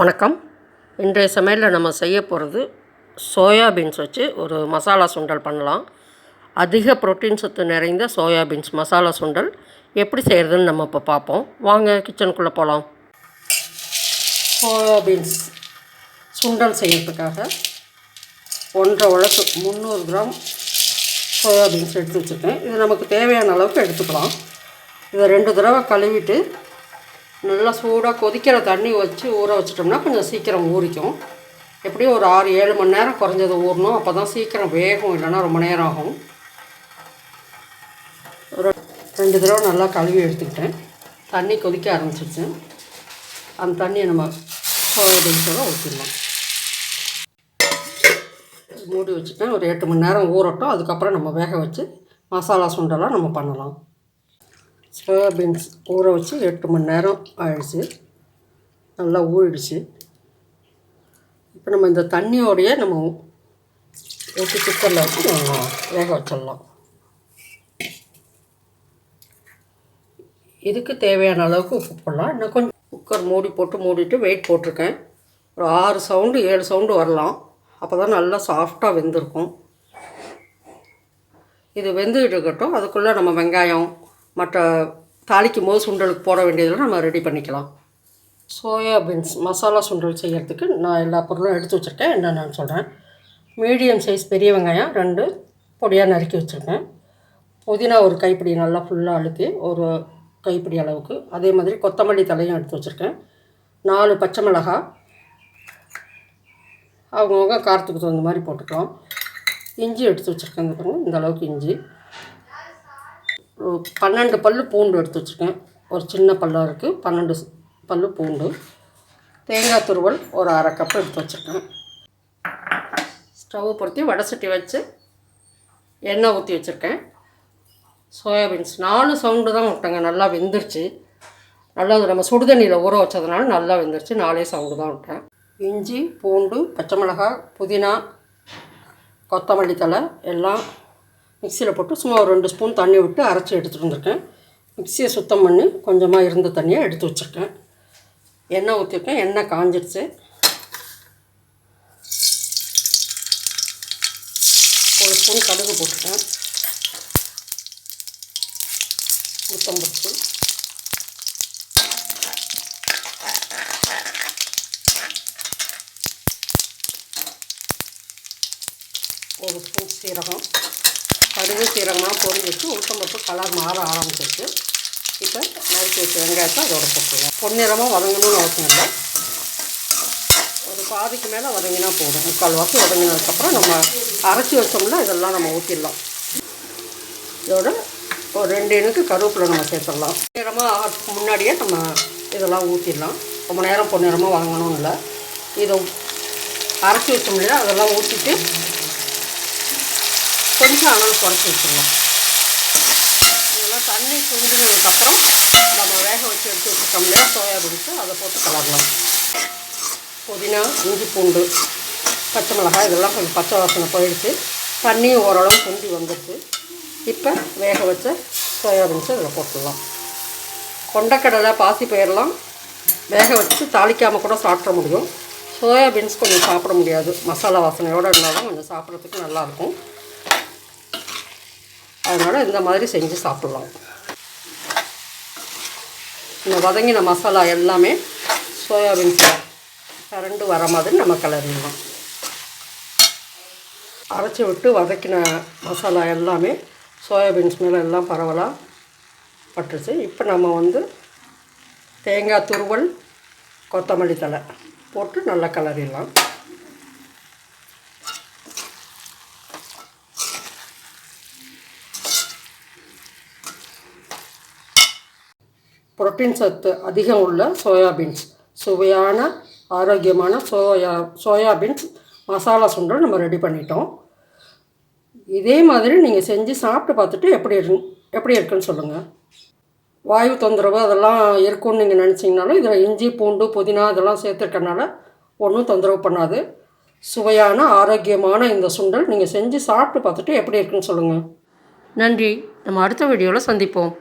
வணக்கம். இன்றைய சமையலில் நம்ம செய்ய போகிறது சோயாபீன்ஸ் வச்சு ஒரு மசாலா சுண்டல் பண்ணலாம். அதிக புரோட்டீன் சத்து நிறைந்த சோயாபீன்ஸ் மசாலா சுண்டல் எப்படி செய்கிறதுன்னு நம்ம இப்போ பார்ப்போம். வாங்க கிச்சனுக்குள்ளே போகலாம். சோயாபீன்ஸ் சுண்டல் செய்கிறதுக்காக ஒன்றரை உலக்கு முந்நூறு கிராம் சோயாபீன்ஸ் எடுத்து வச்சுருக்கேன். இது நமக்கு தேவையான அளவுக்கு எடுத்துக்கலாம். இதை ரெண்டு தடவை கழுவிட்டு நல்லா சூடாக கொதிக்கிற தண்ணி வச்சு ஊற வச்சிட்டோம்னா கொஞ்சம் சீக்கிரம் ஊறிக்கும். எப்படியும் ஒரு ஆறு ஏழு மணி நேரம் குறைஞ்சது ஊறணும். அப்போ தான் சீக்கிரம் வேகும் இல்லைன்னா ரொம்ப நேரம் ஆகும். ஒரு ரெண்டு தடவை நல்லா கழுவி எடுத்துக்கிட்டேன். தண்ணி கொதிக்க ஆரம்பிச்சிருச்சு. அந்த தண்ணியை நம்ம சோயாபீன்ஸோட ஊற்றிடலாம் மூடி வச்சுட்டேன். ஒரு எட்டு மணி நேரம் ஊறட்டும். அதுக்கப்புறம் நம்ம வேக வச்சு மசாலா சுண்டெல்லாம் நம்ம பண்ணலாம். சோயாபீன்ஸ் ஊற வச்சு எட்டு மணி நேரம் ஆயிடுச்சு. நல்லா ஊறிடுச்சு. இப்போ நம்ம இந்த தண்ணியோடையே நம்ம ஊற்றி குக்கரில் வச்சு நம்ம வேக வச்சிடலாம். இதுக்கு தேவையான அளவுக்கு உப்பு போடலாம். இன்னும் கொஞ்சம் குக்கர் மூடி போட்டு மூடிட்டு வெயிட் போட்டிருக்கேன். ஒரு ஆறு சவுண்டு ஏழு சவுண்டு வரலாம். அப்போ தான் நல்லா சாஃப்டாக வெந்திருக்கும். இது வெந்துக்கிட்டு இருக்கட்டும். அதுக்குள்ளே நம்ம வெங்காயம் மற்ற தாளிக்கும் போது சுண்டலுக்கு போட வேண்டியதெல்லாம் நம்ம ரெடி பண்ணிக்கலாம். சோயா பீன்ஸ் மசாலா சுண்டல் செய்கிறதுக்கு நான் எல்லா பொருளும் எடுத்து வச்சுருக்கேன். என்னென்னு சொல்கிறேன் மீடியம் சைஸ் பெரிய வெங்காயம் ரெண்டு பொடியாக நறுக்கி வச்சுருக்கேன். புதினா ஒரு கைப்பிடி நல்லா ஃபுல்லாக அழுத்தி ஒரு கைப்பிடி அளவுக்கு. அதே மாதிரி கொத்தமல்லி தலையும் எடுத்து வச்சுருக்கேன். நாலு பச்சை மிளகாய் அவங்கவுங்க காரத்துக்கு தகுந்த மாதிரி போட்டுக்கலாம். இஞ்சி எடுத்து வச்சுருக்கேன் இந்த இந்த அளவுக்கு இஞ்சி. பன்னெண்டு பல் பூண்டு எடுத்து வச்சுருக்கேன். ஒரு சின்ன பல்லாக இருக்குது. பன்னெண்டு பல் பூண்டு. தேங்காய் துருவல் ஒரு அரை கப்பு எடுத்து வச்சுருக்கேன். ஸ்டவ் பொருத்தி வடை சட்டி வச்சு எண்ணெய் ஊற்றி வச்சுருக்கேன். சோயாபீன்ஸ் நாலு சவுண்டு தான் விட்டேங்க. நல்லா வெந்துருச்சு. நல்லா நம்ம சுடுதண்ணியில் ஊற வச்சதுனால நல்லா வெந்துருச்சு. நாலே சவுண்டு தான் விட்டேன். இஞ்சி பூண்டு பச்சை மிளகாய் புதினா கொத்தமல்லி தழை எல்லாம் மிக்சியில் போட்டு சும்மா ஒரு ரெண்டு ஸ்பூன் தண்ணி விட்டு அரைச்சி எடுத்துகிட்டு வந்திருக்கேன். மிக்சியை சுத்தம் பண்ணி கொஞ்சமாக இருந்த தண்ணியை எடுத்து வச்சுருக்கேன். எண்ணெய் ஊற்றிருக்கேன் எண்ணெய் காஞ்சிடுச்சு ஒரு ஸ்பூன் கடுகு போட்டுருக்கேன் உளுத்தம்பருப்பு. ஒரு ஸ்பூன் சீரகம். கடுகு சீரகமாக பொரிஞ்சிச்சு உளுத்தம்பருப்பு கலர் மாற ஆரம்பிச்சிருச்சு. இப்போ நறுக்கி வச்ச வெங்காயத்தை அதோட போட்டுருவோம் பொன்னிறமாக வதங்கணும்னு அவசியம் இல்லை. ஒரு பாதிக்கு மேலே வதங்கினா போதும். முக்கால் வாசி வதங்கினதுக்கப்புறம் நம்ம அரைச்சி வச்சோம்னா இதெல்லாம் நம்ம ஊற்றிடலாம் இதோட ஒரு ரெண்டு இனுக்கு கருவேப்பிலை நம்ம சேர்த்துடலாம். நேரமாக ஆகிறதுக்கு முன்னாடியே நம்ம இதெல்லாம் ஊற்றிடலாம் ரொம்ப நேரம் பொன்னிறமாக வதங்கணும் இல்லை. இதை அரைச்சி வச்சோம் இல்லையா அதெல்லாம் ஊற்றிட்டு கொஞ்சம் அனல் குறைச்சி வச்சிடலாம் இதெல்லாம் தண்ணி சுண்டினதுக்கப்புறம் நம்ம வேக வச்சு எடுத்து வச்சுட்டோம் இல்லையா சோயாபீன்ஸு அதை போட்டு கலரலாம். புதினா இஞ்சி பூண்டு பச்சை மிளகாய் இதெல்லாம் கொஞ்சம் பச்சை வாசனை போயிடுச்சு. தண்ணியும் ஓரளவு சுண்டி வந்துடுச்சு. இப்போ வேக வச்ச சோயாபீன்ஸை இதில் போட்டுடலாம். கொண்டக்கடலை பாசி பயிரெலாம் வேக வச்சு தாளிக்காமல் கூட சாப்பிட முடியும். சோயாபீன்ஸ் கொஞ்சம் சாப்பிட முடியாது. மசாலா வாசனையோடு இருந்தாலும் கொஞ்சம் சாப்பிட்றதுக்கு நல்லாயிருக்கும். அதனால் இந்த மாதிரி செஞ்சு சாப்பிட்லாம். இந்த வதங்கின மசாலா எல்லாமே சோயாபீன்ஸ் கரண்டு வர மாதிரி நம்ம கிளறிடலாம். அரைச்சி விட்டு வதக்கின மசாலா எல்லாமே சோயாபீன்ஸ் மேலே எல்லாம் பரவலாக பட்டுருச்சு. இப்போ நம்ம வந்து தேங்காய் துருவல் கொத்தமல்லி தழை போட்டு நல்லா கிளறிடலாம். புரோட்டீன் சத்து அதிகம் உள்ள சோயாபீன்ஸ் சுவையான ஆரோக்கியமான சோயா சோயாபீன்ஸ் மசாலா சுண்டல் நம்ம ரெடி பண்ணிட்டோம். இதே மாதிரி நீங்கள் செஞ்சு சாப்பிட்டு பார்த்துட்டு எப்படி இரு எப்படி இருக்குன்னு சொல்லுங்கள் வாயு தொந்தரவு அதெல்லாம் இருக்கும்னு நீங்கள் நினச்சிங்கனாலும் இதில் இஞ்சி பூண்டு புதினா இதெல்லாம் சேர்த்துருக்கனால ஒன்றும் தொந்தரவு பண்ணாது. சுவையான ஆரோக்கியமான இந்த சுண்டல் நீங்கள் செஞ்சு சாப்பிட்டு பார்த்துட்டு எப்படி இருக்குன்னு சொல்லுங்கள் நன்றி. நம்ம அடுத்த வீடியோவில் சந்திப்போம்.